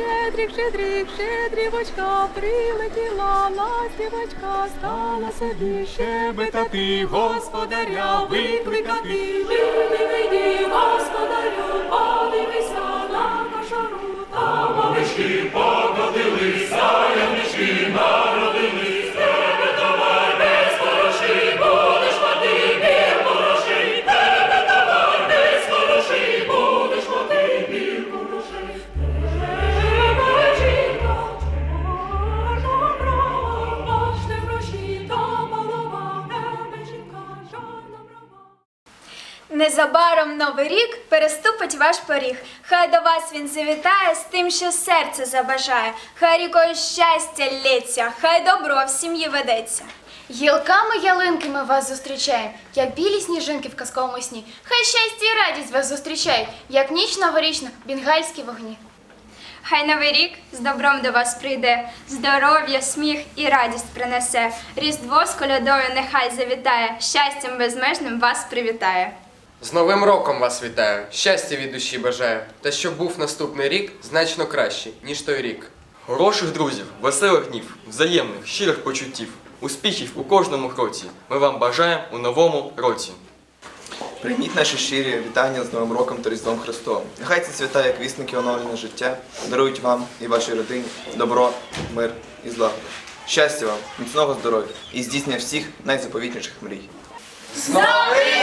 щедрик, щедрик, щедрівочка, прилетіла ластівочка, стала собі щебетати, господаря викликати. люди вийди, господарю, подивися на кошару, там мамички Незабаром новий рік переступить ваш поріг. Хай до вас він завітає з тим, що серце забажає. Хай рікою щастя лється, хай добро в сім'ї ведеться. Гілками ялинки ми вас зустрічаємо, як білі сніжинки в казковому сні. Хай щастя і радість вас зустрічають, як ніч новорічна, бенгальські вогні. Хай новий рік з добром до вас прийде, здоров'я, сміх і радість принесе. Різдво з колядою нехай завітає, щастям безмежним вас привітає. З Новим роком вас вітаю, щастя від душі бажаю, та щоб був наступний рік значно кращий, ніж той рік. Хороших друзів, веселих днів, взаємних, щирих почуттів, успіхів у кожному кроці. Ми вам бажаємо у новому році. Прийміть наші щирі вітання з Новим роком та Різдвом Христовим. Нехай ці свята, як вісники оновлення життя, дарують вам і вашій родині добро, мир і злагоду. Щастя вам, міцного здоров'я і здійснення всіх найзаповітніших мрій. З Новим роком!